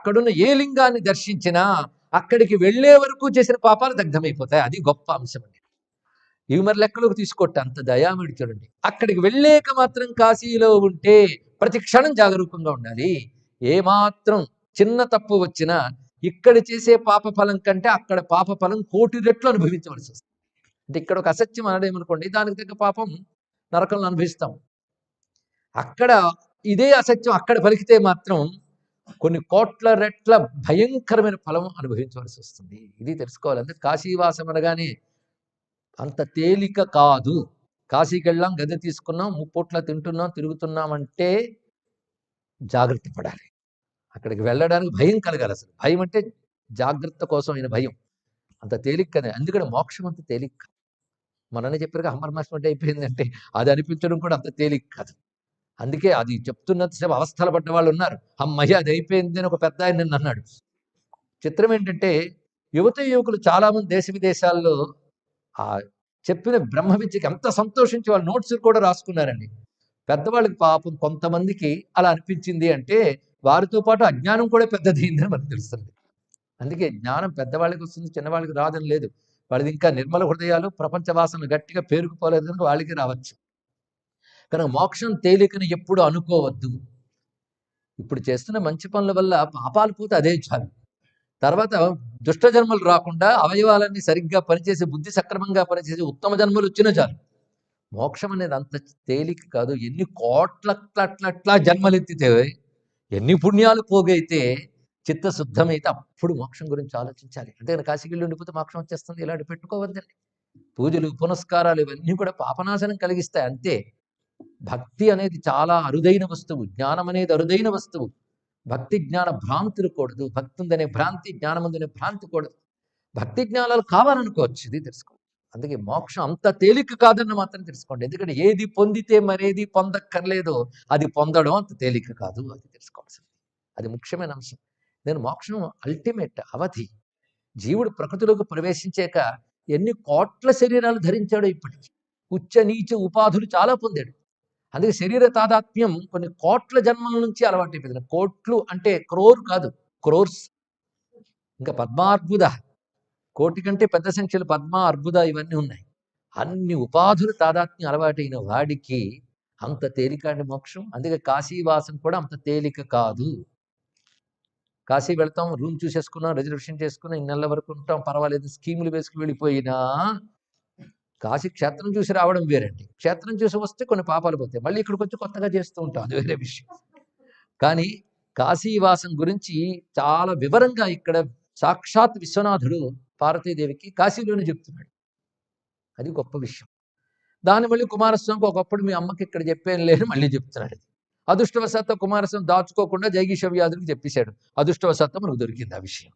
అక్కడున్న ఏ లింగాన్ని దర్శించినా అక్కడికి వెళ్ళే వరకు చేసిన పాపాలు దగ్ధమైపోతాయి. అది గొప్ప అంశం అండి. ఇవి మరి లెక్కలోకి తీసుకోండి అంత దయామడి చూడండి. అక్కడికి వెళ్ళేక మాత్రం కాశీలో ఉంటే ప్రతి క్షణం జాగరూకంగా ఉండాలి. ఏ మాత్రం చిన్న తప్పు వచ్చినా ఇక్కడ చేసే పాప ఫలం కంటే అక్కడ పాప ఫలం కోటి రెట్లు అనుభవించవలసి వస్తుంది. అంటే ఇక్కడ ఒక అసత్యం అనడేమనుకోండి దానికి తగ్గ పాపం నరకంలో అనుభవిస్తాం. అక్కడ ఇదే అసత్యం అక్కడ పలికితే మాత్రం కొన్ని కోట్ల రెట్ల భయంకరమైన ఫలం అనుభవించవలసి వస్తుంది. ఇది తెలుసుకోవాలి. అంటే కాశీవాసం అనగానే అంత తేలిక కాదు. కాశీకి వెళ్ళాం గది తీసుకున్నాం ముప్పొట్ల తింటున్నాం తిరుగుతున్నాం అంటే జాగ్రత్త పడాలి. అక్కడికి వెళ్ళడానికి భయం కలగాలి అసలు. భయం అంటే జాగ్రత్త కోసం అయిన భయం. అంత తేలిక కదా. అందుకని మోక్షం అంత తేలిక మనని మననే చెప్పారు హమ్మర్ మాస్టర్ అంటే అయిపోయిందంటే అది అనిపించడం కూడా అంత తేలిక కాదు. అందుకే అది చెప్తున్నంతసేపు అవస్థలు పడ్డ వాళ్ళు ఉన్నారు. అమ్మయ్య అది అయిపోయింది అని ఒక పెద్ద ఆయన నిన్న అన్నాడు. చిత్రం ఏంటంటే యువత యువకులు చాలామంది దేశ విదేశాల్లో ఆ చెప్పిన బ్రహ్మ విద్యకి ఎంత సంతోషించి వాళ్ళు నోట్స్ కూడా రాసుకున్నారండి. పెద్దవాళ్ళకి పాపం కొంతమందికి అలా అనిపించింది అంటే వారితో పాటు అజ్ఞానం కూడా పెద్దదైందని మనకు తెలుస్తుంది. అందుకే జ్ఞానం పెద్దవాళ్ళకి వస్తుంది చిన్నవాళ్ళకి రాదని లేదు. వాళ్ళది ఇంకా నిర్మల హృదయాలు ప్రపంచ వాసన గట్టిగా పేరుకుపోలేదు కనుక వాళ్ళకి రావచ్చు. కనుక మోక్షం తేలికని ఎప్పుడు అనుకోవద్దు. ఇప్పుడు చేస్తున్న మంచి పనుల వల్ల పాపాలు పోతే అదే చాలు. తర్వాత దుష్ట జన్మలు రాకుండా అవయవాలన్నీ సరిగ్గా పనిచేసి బుద్ధి సక్రమంగా పనిచేసి ఉత్తమ జన్మలు వచ్చిన చాలు. మోక్షం అనేది అంత తేలిక కాదు. ఎన్ని కోట్లట్లట్లట్లా జన్మలెత్తితే ఎన్ని పుణ్యాలు పోగైతే చిత్తశుద్ధమైతే అప్పుడు మోక్షం గురించి ఆలోచించాలి. అంతేగాని కాశీగిళ్ళు ఉండిపోతే మోక్షం వచ్చేస్తుంది. ఇలాంటి పెట్టుకోవద్దండి. పూజలు పునస్కారాలు ఇవన్నీ కూడా పాపనాశనం కలిగిస్తాయి. అంతే. భక్తి అనేది చాలా అరుదైన వస్తువు. జ్ఞానం అనేది అరుదైన వస్తువు. భక్తి జ్ఞాన భ్రాంతులు కూడదు. భక్తి ఉందనే భ్రాంతి జ్ఞానం ఉందనే భ్రాంతి కూడదు. భక్తి జ్ఞానాలు కావాలనుకోవచ్చు ఇది తెలుసుకోండి. అందుకే మోక్షం అంత తేలిక కాదన్న మాత్రం తెలుసుకోండి. ఎందుకంటే ఏది పొందితే మరేది పొందక్కర్లేదో అది పొందడం అంత తేలిక కాదు అది తెలుసుకోవాల్సింది అది ముఖ్యమైన అంశం. నేను మోక్షం అల్టిమేట్ అవధి. జీవుడు ప్రకృతిలోకి ప్రవేశించాక ఎన్ని కోట్ల శరీరాలు ధరించాడో ఇప్పటికి. ఉచ్చ నీచ ఉపాధులు చాలా పొందాడు. అందుకే శరీర తాదాత్మ్యం కొన్ని కోట్ల జన్మల నుంచి అలవాటు అయిపోయింది. కోట్లు అంటే క్రోర్ కాదు క్రోర్స్. ఇంకా పద్మార్బుద కోటి కంటే పెద్ద సంఖ్యలో పద్మ అర్బుద ఇవన్నీ ఉన్నాయి. అన్ని ఉపాధులు తాదాత్మ్యం అలవాటైన వాడికి అంత తేలిక అండి మోక్షం. అందుకే కాశీవాసం కూడా అంత తేలిక కాదు. కాశీ వెళ్తాం రూమ్ చూసేసుకున్నాం రిజర్వేషన్ చేసుకున్నాం ఇన్ని నెలల వరకు ఉంటాం పర్వాలేదు స్కీములు వేసుకుని వెళ్ళిపోయినా కాశీ క్షేత్రం చూసి రావడం వేరండి. క్షేత్రం చూసి వస్తే కొన్ని పాపాలు పోతాయి. మళ్ళీ ఇక్కడికి వచ్చి కొత్తగా చేస్తూ ఉంటాం. అది వేరే విషయం. కానీ కాశీవాసం గురించి చాలా వివరంగా ఇక్కడ సాక్షాత్ విశ్వనాథుడు పార్వతీదేవికి కాశీలోనే చెప్తున్నాడు. అది గొప్ప విషయం. దాన్ని మళ్ళీ కుమారస్వామికి ఒకప్పుడు మీ అమ్మకి ఇక్కడ చెప్పాను లేని మళ్ళీ చెప్తున్నాడు అది. అదృష్టవశాత్తు కుమారస్వామి దాచుకోకుండా జైగీష వ్యాధులకు చెప్పేశాడు. అదృష్టవశాత్తు మనకు దొరికింది ఆ విషయం.